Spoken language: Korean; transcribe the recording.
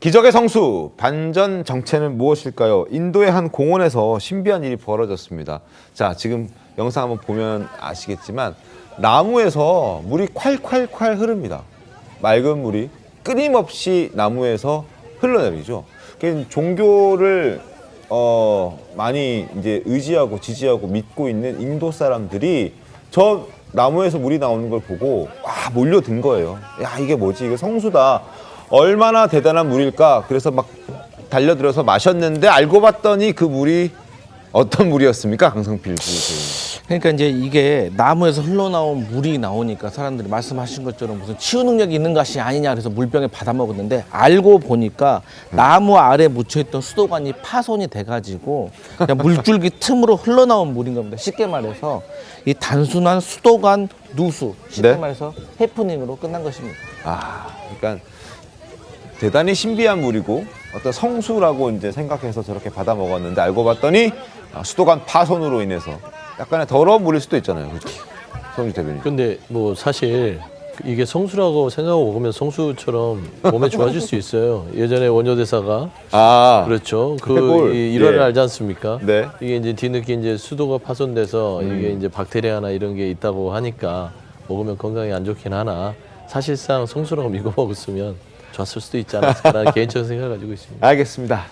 기적의 성수 반전 정체는 무엇일까요? 인도의 한 공원에서 신비한 일이 벌어졌습니다. 자, 지금 영상 한번 보면 아시겠지만 나무에서 물이 콸콸콸 흐릅니다. 맑은 물이 끊임없이 나무에서 흘러내리죠. 그 종교를 어 많이 이제 의지하고 지지하고 믿고 있는 인도 사람들이 저 나무에서 물이 나오는 걸 보고 와 몰려든 거예요. 야 이게 뭐지? 이게 성수다. 얼마나 대단한 물일까? 그래서 막 달려들어서 마셨는데 알고 봤더니 그 물이 어떤 물이었습니까? 강성필 씨. 그러니까 이제 이게 나무에서 흘러나온 물이 나오니까 사람들이 말씀하신 것처럼 무슨 치유 능력이 있는 것이 아니냐 그래서 물병에 받아 먹었는데 알고 보니까 나무 아래 묻혀있던 수도관이 파손이 돼가지고 그냥 물줄기 틈으로 흘러나온 물인 겁니다. 쉽게 말해서 이 단순한 수도관 누수 쉽게 네. 말해서 해프닝으로 끝난 것입니다. 아, 그러니까 대단히 신비한 물이고 어떤 성수라고 이제 생각해서 저렇게 받아 먹었는데 알고 봤더니 아, 수도관 파손으로 인해서 약간의 더러운 물일 수도 있잖아요. 그렇죠? 성주 대변인. 근데 뭐 사실 이게 성수라고 생각하고 먹으면 성수처럼 몸에 좋아질 수 있어요. 예전에 원효 대사가 아, 그렇죠. 그. 이- 일화를 예. 알지 않습니까? 네. 이게 이제 뒤늦게 이제 수도가 파손돼서 음. 이게 이제 박테리아나 이런 게 있다고 하니까 먹으면 건강에 안 좋긴 하나 사실상 성수라고 믿고 먹었으면 좋았을 수도 있지 않았을까라는 개인적인 생각을 가지고 있습니다. 알겠습니다.